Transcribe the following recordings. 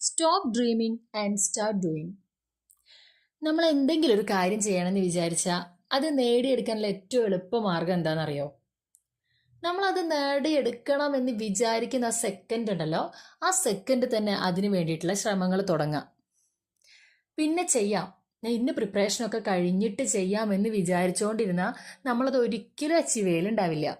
Stop dreaming and start doing നമ്മൾ എന്തെങ്കിലും ഒരു കാര്യം ചെയ്യണമെന്ന് വിചാരിച്ചാൽ അത് നേടിയെടുക്കാനുള്ള ഏറ്റവും എളുപ്പ മാർഗം എന്താണെന്നറിയോ? നമ്മളത് നേടിയെടുക്കണം എന്ന് വിചാരിക്കുന്ന ആ സെക്കൻഡ് ഉണ്ടല്ലോ ആ സെക്കൻഡ് തന്നെ അതിന് വേണ്ടിയിട്ടുള്ള ശ്രമങ്ങൾ തുടങ്ങാം. പിന്നെ ചെയ്യാം. ഞാൻ ഇന്ന് പ്രിപ്പറേഷനൊക്കെ കഴിഞ്ഞിട്ട് ചെയ്യാമെന്ന് വിചാരിച്ചുകൊണ്ടിരുന്നാൽ നമ്മളത് ഒരിക്കലും അച്ചീവ് ചെയ്യലുണ്ടാവില്ല.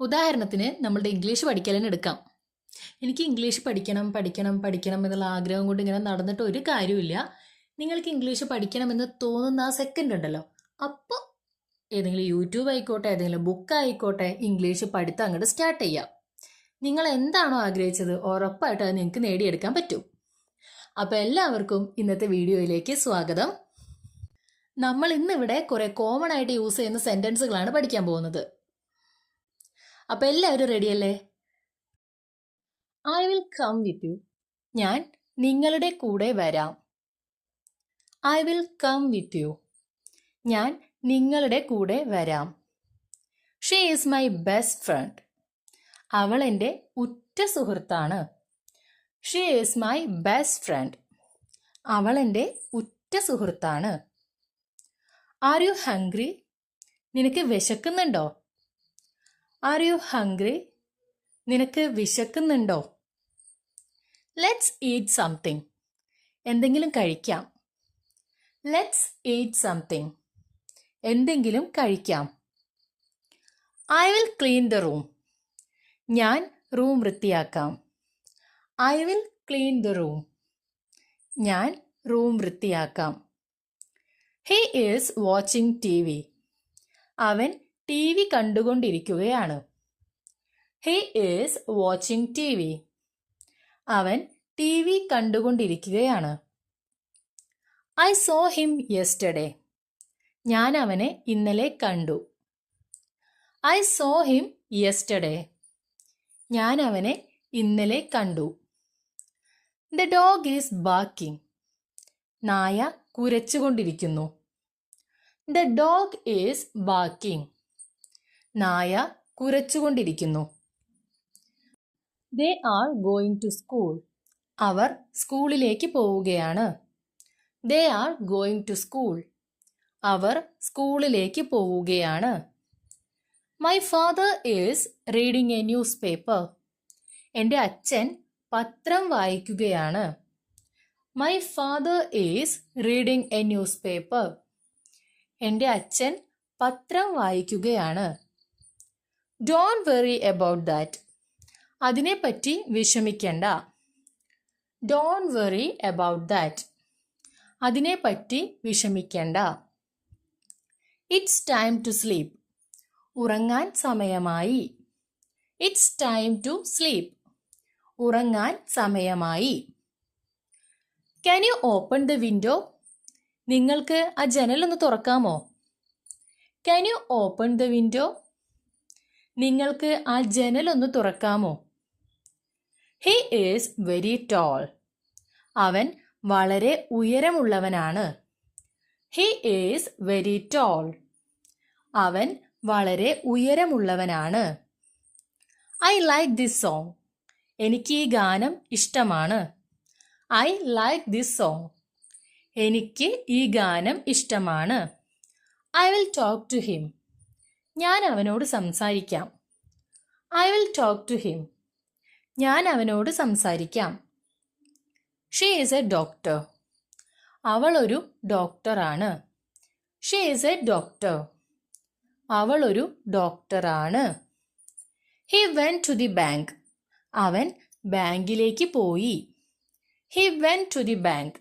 ഉദാഹരണത്തിന് നമ്മളുടെ ഇംഗ്ലീഷ് പഠിക്കലിന് എടുക്കാം. എനിക്ക് ഇംഗ്ലീഷ് പഠിക്കണം പഠിക്കണം പഠിക്കണം എന്നുള്ള ആഗ്രഹം കൊണ്ട് ഇങ്ങനെ നടന്നിട്ട് ഒരു കാര്യമില്ല നിങ്ങൾക്ക് ഇംഗ്ലീഷ് പഠിക്കണമെന്ന് തോന്നുന്ന ആ സെക്കൻഡ് ഉണ്ടല്ലോ. അപ്പോൾ ഏതെങ്കിലും യൂട്യൂബ് ആയിക്കോട്ടെ ഏതെങ്കിലും ബുക്ക് ആയിക്കോട്ടെ ഇംഗ്ലീഷ് പഠിത്തം അങ്ങോട്ട് സ്റ്റാർട്ട് ചെയ്യാം. നിങ്ങൾ എന്താണോ ആഗ്രഹിച്ചത് ഉറപ്പായിട്ട് അത് നിങ്ങൾക്ക് നേടിയെടുക്കാൻ പറ്റും. അപ്പോൾ എല്ലാവർക്കും ഇന്നത്തെ വീഡിയോയിലേക്ക് സ്വാഗതം. നമ്മൾ ഇന്നിവിടെ കുറേ കോമൺ ആയിട്ട് യൂസ് ചെയ്യുന്ന സെന്റൻസുകളാണ് പഠിക്കാൻ പോകുന്നത്. അപ്പോൾ എല്ലാവരും റെഡിയല്ലേ I will come with you ഞാൻ നിങ്ങളുടെ കൂടെ വരാം. I will come with you ഞാൻ നിങ്ങളുടെ കൂടെ വരാം. She is my best friend അവൾ എന്റെ ഉറ്റ സുഹൃത്താണ്. She is my best friend അവൾ എന്റെ ഉറ്റ സുഹൃത്താണ്. ആർ യു ഹംഗ്രി നിനക്ക് വിശക്കുന്നുണ്ടോ? ആർ യു ഹംഗ്രി നിനക്ക് വിശക്കുന്നുണ്ടോ? ലെറ്റ്സ് ഈറ്റ് സംതിങ് എന്തെങ്കിലും കഴിക്കാം. ലെറ്റ്സ് ഈറ്റ് സംതിങ് എന്തെങ്കിലും കഴിക്കാം. I will clean the room ഞാൻ room വൃത്തിയാക്കാം. I will clean the room ഞാൻ room വൃത്തിയാക്കാം. He is watching T V അവൻ ടി വി കണ്ടുകൊണ്ടിരിക്കുകയാണ്. He is watching T V അവൻ ടി വി കണ്ടുകൊണ്ടിരിക്കുകയാണ്. ഐ സോ ഹിം യെസ്റ്റർഡേ ഞാൻ അവനെ ഇന്നലെ കണ്ടു. ഐ സോ ഹിം യെസ്റ്റർഡേ ഞാൻ അവനെ ഇന്നലെ കണ്ടു. ദ ഡോഗ് ഈസ് ബാക്കിംഗ് നായ കുരച്ചുകൊണ്ടിരിക്കുന്നു. ദ ഡോഗ് ഈസ് ബാക്കിംഗ് നായ കുരച്ചുകൊണ്ടിരിക്കുന്നു. They are going to school അവർ സ്കൂളിലേക്ക് പോവുകയാണ്. They are going to school അവർ സ്കൂളിലേക്ക് പോവുകയാണ്. My father is reading a newspaper എന്റെ അച്ഛൻ പത്രം വായിക്കുകയാണ്. My father is reading a newspaper എന്റെ അച്ഛൻ പത്രം വായിക്കുകയാണ്. ഡോൺ വെറി അബൌട്ട് ദാറ്റ് അതിനെപ്പറ്റി വിഷമിക്കണ്ട. ഡോൺ വെറി അബൌട്ട് ദാറ്റ് അതിനെപ്പറ്റി വിഷമിക്കണ്ട. ഇറ്റ്സ് ടൈം ടു സ്ലീപ്പ് ഉറങ്ങാൻ സമയമായി. ഇറ്റ്സ് ടൈം ടു സ്ലീപ്പ് ഉറങ്ങാൻ സമയമായി. Can you open the window നിങ്ങൾക്ക് ആ ജനലൊന്ന് തുറക്കാമോ? Can you open the window നിങ്ങൾക്ക് ആ ജനലൊന്ന് തുറക്കാമോ? ഹി ഈസ് വെരി ടോൾ അവൻ വളരെ ഉയരമുള്ളവനാണ്. ഹി ഈസ് വെരി ടോൾ അവൻ വളരെ ഉയരമുള്ളവനാണ്. ഐ ലൈക്ക് ദിസ് സോങ് എനിക്ക് ഈ ഗാനം ഇഷ്ടമാണ്. ഐ ലൈക്ക് ദിസ് സോങ് എനിക്ക് ഈ ഗാനം ഇഷ്ടമാണ്. I will talk to him ഞാൻ അവനോട് സംസാരിക്കാം. I will talk to him ഞാൻ അവനോട് സംസാരിക്കാം. ഷീ ഈസ് എ ഡോക്ടർ അവൾ ഒരു ഡോക്ടറാണ് ഷീ ഈസ് എ ഡോക്ടർ അവൾ ഒരു ഡോക്ടറാണ് he went to the bank അവൻ ബാങ്കിലേക്ക് പോയി. He went to the bank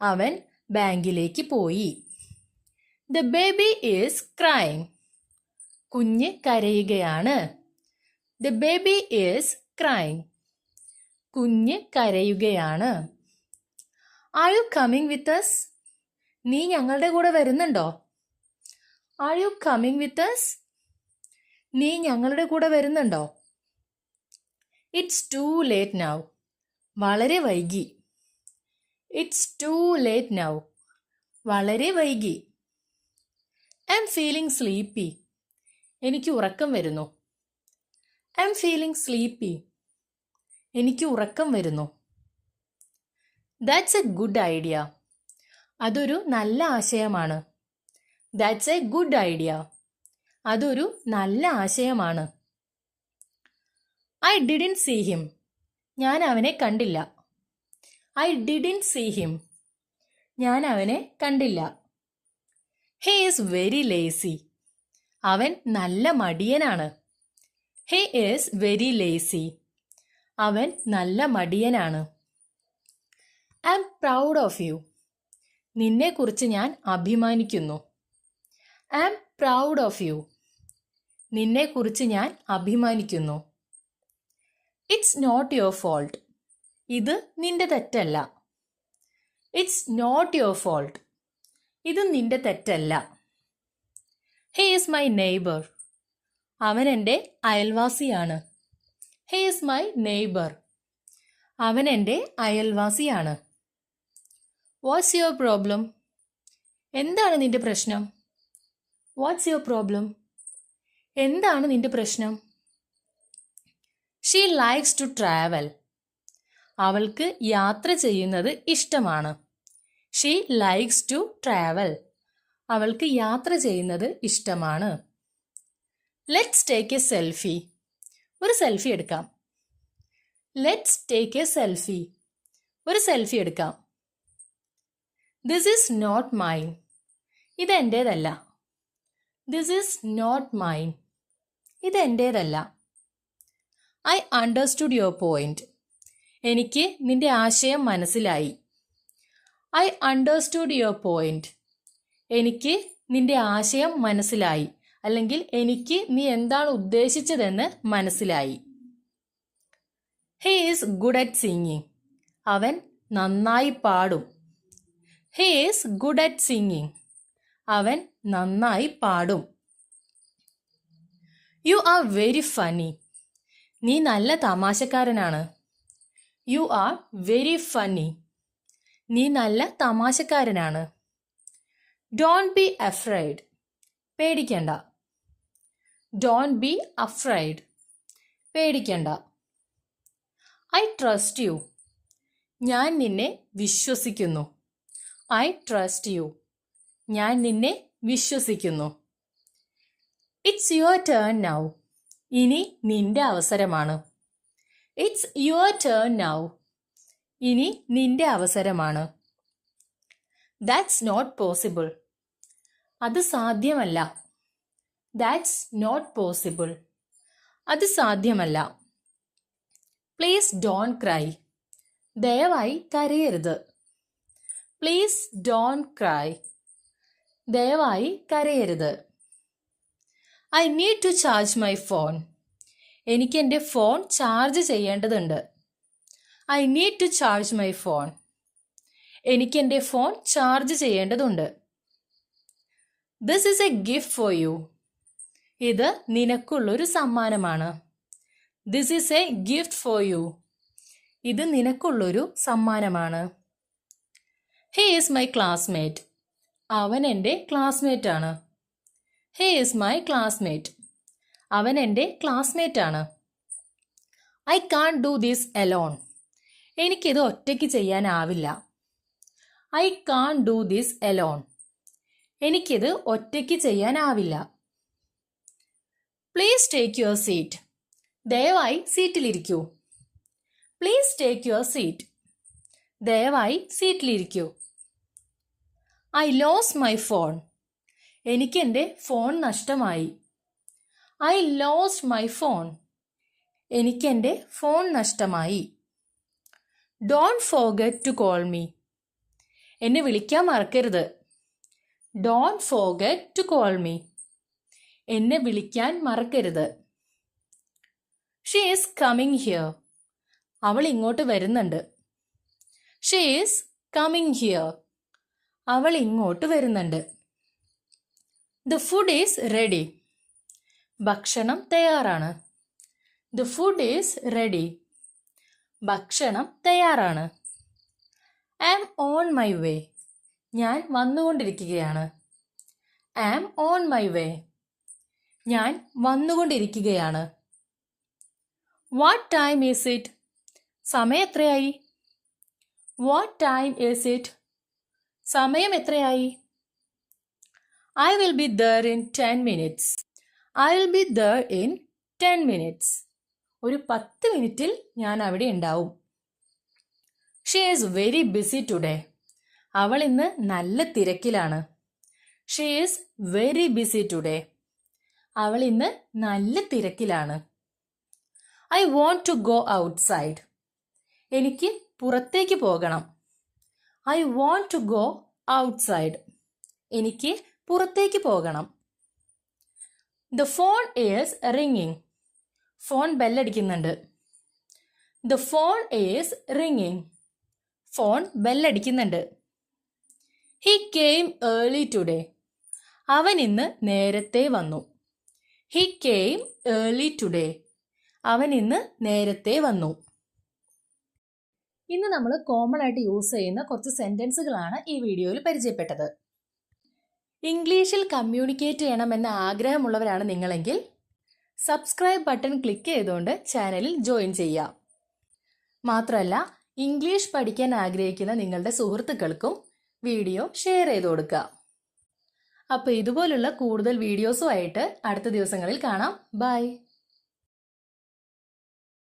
അവൻ ബാങ്കിലേക്ക് പോയി. ദ ബേബി ഈസ് ക്രൈം കുഞ്ഞ് കരയുകയാണ്. ദ ബേബി ഈസ് ക്രൈം കുഞ്ഞ് കരയുകയാണ്. Are you coming with us നീ ഞങ്ങളുടെ കൂടെ വരുന്നുണ്ടോ? Are you coming with us നീ ഞങ്ങളുടെ കൂടെ വരുന്നുണ്ടോ? ഇറ്റ്സ് ടു ലേറ്റ് നൗ വളരെ വൈകി. ഇറ്റ്സ് ടു ലേറ്റ് നൗ വളരെ വൈകി. ഐ എം ഫീലിംഗ് സ്ലീപ്പി എനിക്ക് ഉറക്കം വരുന്നു. ഐ എം ഫീലിംഗ് സ്ലീപ്പി എനിക്ക് ഉറക്കം വരുന്നു. ദാറ്റ്സ് എ ഗുഡ് ഐഡിയ അതൊരു നല്ല ആശയമാണ്. ദാറ്റ്സ് എ ഗുഡ് ഐഡിയ അതൊരു നല്ല ആശയമാണ്. ഐ ഡിഡിൻ സീ ഹിം ഞാൻ അവനെ കണ്ടില്ല. ഐ ഡിഡിൻ സീ ഹിം ഞാൻ അവനെ കണ്ടില്ല. ഹേ ഈസ് വെരി ലേസി അവൻ നല്ല മടിയനാണ്. ഹേ ഈസ് വെരി ലേസി അവൻ നല്ല മടിയനാണ്. I am proud of you നിന്നെക്കുറിച്ച് ഞാൻ അഭിമാനിക്കുന്നു. I am proud of you നിന്നെക്കുറിച്ച് ഞാൻ അഭിമാനിക്കുന്നു. ഇറ്റ്സ് നോട്ട് യുവർ ഫോൾട്ട് ഇത് നിന്റെ തെറ്റല്ല. ഇറ്റ്സ് നോട്ട് യുവർ ഫോൾട്ട് ഇത് നിന്റെ തെറ്റല്ല. ഹേ ഈസ് മൈ നെയ്ബർ അവൻ എന്റെ അയൽവാസിയാണ്. ഹേ ഈസ് മൈ നെയ്ബർ അവൻ എന്റെ അയൽവാസിയാണ്. വാട്ട്സ് യുവർ പ്രോബ്ലം എന്താണ് നിന്റെ പ്രശ്നം? വാട്ട്സ് യുവർ പ്രോബ്ലം എന്താണ് നിന്റെ പ്രശ്നം? ഷീ ലൈക്സ് ടു ട്രാവൽ അവൾക്ക് യാത്ര ചെയ്യുന്നത് ഇഷ്ടമാണ്. ഷീ ലൈക്സ് ടു ട്രാവൽ അവൾക്ക് യാത്ര ചെയ്യുന്നത് ഇഷ്ടമാണ്. ലെറ്റ്സ് ടേക്ക് എ സെൽഫി ഒരു സെൽഫി എടുക്കാം. ലെറ്റ്സ് ടേക്ക് എ സെൽഫി ഒരു സെൽഫി എടുക്കാം. ദിസ് ഈസ് നോട്ട് മൈൻ ഇത് എന്റേതല്ല ദിസ് ഈസ് നോട്ട് മൈൻ ഇത് എന്റേതല്ല ഐ അണ്ടർസ്റ്റുഡ് യുവർ പോയിന്റ് എനിക്ക് നിന്റെ ആശയം മനസ്സിലായി. ഐ അണ്ടർസ്റ്റുഡ് യുവർ പോയിന്റ് എനിക്ക് നിന്റെ ആശയം മനസ്സിലായി. അല്ലെങ്കിൽ എനിക്ക് നീ എന്താണ് ഉദ്ദേശിച്ചതെന്ന് മനസ്സിലായി. He is good at singing അവൻ നന്നായി പാടും. He is good at singing അവൻ നന്നായി പാടും. യു ആർ വെരി ഫണി നീ നല്ല തമാശക്കാരനാണ്. യു ആർ വെരി ഫണ്ണി നീ നല്ല തമാശക്കാരനാണ്. ഡോണ്ട് ബി അഫ്രൈഡ് പേടിക്കണ്ട. ഡോൺ ബി അഫ്രൈഡ് പേടിക്കണ്ട. ഐ ട്രസ്റ്റ് യു ഞാൻ നിന്നെ വിശ്വസിക്കുന്നു. ഐ ട്രസ്റ്റ് യു ഞാൻ നിന്നെ വിശ്വസിക്കുന്നു. ഇറ്റ്സ് യുവർ ടേൺ നൗ ഇനി നിന്റെ അവസരമാണ്. ഇറ്റ്സ് യുവർ ടേൺ നൗ ഇനി നിന്റെ അവസരമാണ്. ദാറ്റ്സ് നോട്ട് പോസിബിൾ അത് സാധ്യമല്ല. ദാറ്റ്സ് നോട്ട് പോസിബിൾ അത് സാധ്യമല്ല. പ്ലീസ് ഡോൺ ക്രൈ ദയവായി കരയരുത്. പ്ലീസ് ഡോൺ ക്രൈ ദയവായി കരയരുത്. I need to charge my phone എനിക്ക് എന്റെ ഫോൺ ചാർജ് ചെയ്യേണ്ടതുണ്ട്. I need to charge my phone എനിക്ക് എന്റെ ഫോൺ ചാർജ് ചെയ്യേണ്ടതുണ്ട്. This is a gift for you ഇത് നിനക്കുള്ളൊരു സമ്മാനമാണ്. This is a gift for you ഇത് നിനക്കുള്ളൊരു സമ്മാനമാണ്. ഹേ ഈസ് മൈ ക്ലാസ്മേറ്റ് അവൻ എന്റെ ക്ലാസ്മേറ്റ് ആണ്. ഹേ ഈസ് മൈ ക്ലാസ്മേറ്റ് അവൻ എന്റെ ക്ലാസ്മേറ്റ് ആണ്. I can't do this alone എനിക്കിത് ഒറ്റയ്ക്ക് ചെയ്യാനാവില്ല. I can't do this alone എനിക്കിത് ഒറ്റയ്ക്ക് ചെയ്യാനാവില്ല. പ്ലീസ് ടേക്ക് യുവർ സീറ്റ് ദയവായി സീറ്റിലിരിക്കൂ പ്ലീസ് ടേക്ക് യുവർ സീറ്റ് ദയവായി സീറ്റിലിരിക്കൂ ഐ ലോസ് മൈ ഫോൺ എനിക്ക് എന്റെ ഫോൺ നഷ്ടമായി. ഐ ലോസ് മൈ ഫോൺ എനിക്ക് എന്റെ ഫോൺ നഷ്ടമായി. Don't forget to call me എന്നെ വിളിക്കാൻ മറക്കരുത്. Don't forget to call me എന്നെ വിളിക്കാൻ മറക്കരുത്. ഷീ ഈസ് കമ്മിങ് ഹിയർ അവൾ ഇങ്ങോട്ട് വരുന്നുണ്ട്. ഷീ ഈസ് കമ്മിങ് ഹിയർ അവൾ ഇങ്ങോട്ട് വരുന്നുണ്ട്. ദ ഫുഡ് ഈസ് റെഡി ഭക്ഷണം തയ്യാറാണ്. ദ ഫുഡ് ഈസ് റെഡി ഭക്ഷണം തയ്യാറാണ്. I am on my way ഞാൻ വന്നുകൊണ്ടിരിക്കുകയാണ്. I am on my way ഞാൻ വന്നുകൊണ്ടിരിക്കുകയാണ്. വാട്ട് ടൈം ഈസ് ഇറ്റ് സമയം എത്രയായി? വാട്ട് ടൈം ഈസ് ഇറ്റ് സമയം എത്രയായി? I will be there in ten minutes I will be there in ten minutes ഒരു പത്ത് മിനിറ്റിൽ ഞാൻ അവിടെ ഉണ്ടാവും. She is very busy today അവൾ ഇന്ന് നല്ല തിരക്കിലാണ്. She is very busy today അവൾ ഇന്ന് നല്ല തിരക്കിലാണ്. I want to go outside എനിക്ക് പുറത്തേക്ക് പോകണം. I want to go outside എനിക്ക് പുറത്തേക്ക് പോകണം. ദ ഫോൺ ഈസ് റിങ്ങിങ് ഫോൺ ബെല്ലടിക്കുന്നുണ്ട്. ദ ഫോൺ ഈസ് റിങ്ങിങ് phone ബെല്ലടിക്കുന്നുണ്ട്. He came early today അവൻ ഇന്ന് നേരത്തെ വന്നു. ഹി കെയിം ഏർലി ടുഡേ അവൻ ഇന്ന് നേരത്തെ വന്നു. ഇന്ന് നമ്മൾ കോമൺ ആയിട്ട് യൂസ് ചെയ്യുന്ന കുറച്ച് സെന്റൻസുകളാണ് ഈ വീഡിയോയിൽ പരിചയപ്പെട്ടത്. ഇംഗ്ലീഷിൽ കമ്മ്യൂണിക്കേറ്റ് ചെയ്യണമെന്ന ആഗ്രഹമുള്ളവരാണ് നിങ്ങളെങ്കിൽ സബ്സ്ക്രൈബ് ബട്ടൺ ക്ലിക്ക് ചെയ്തുകൊണ്ട് ചാനലിൽ ജോയിൻ ചെയ്യാം മാത്രമല്ല ഇംഗ്ലീഷ് പഠിക്കാൻ ആഗ്രഹിക്കുന്ന നിങ്ങളുടെ സുഹൃത്തുക്കൾക്കും വീഡിയോ ഷെയർ ചെയ്ത് കൊടുക്കുക. അപ്പോൾ ഇതുപോലുള്ള കൂടുതൽ വീഡിയോസുമായിട്ട് അടുത്ത ദിവസങ്ങളിൽ കാണാം. ബൈ.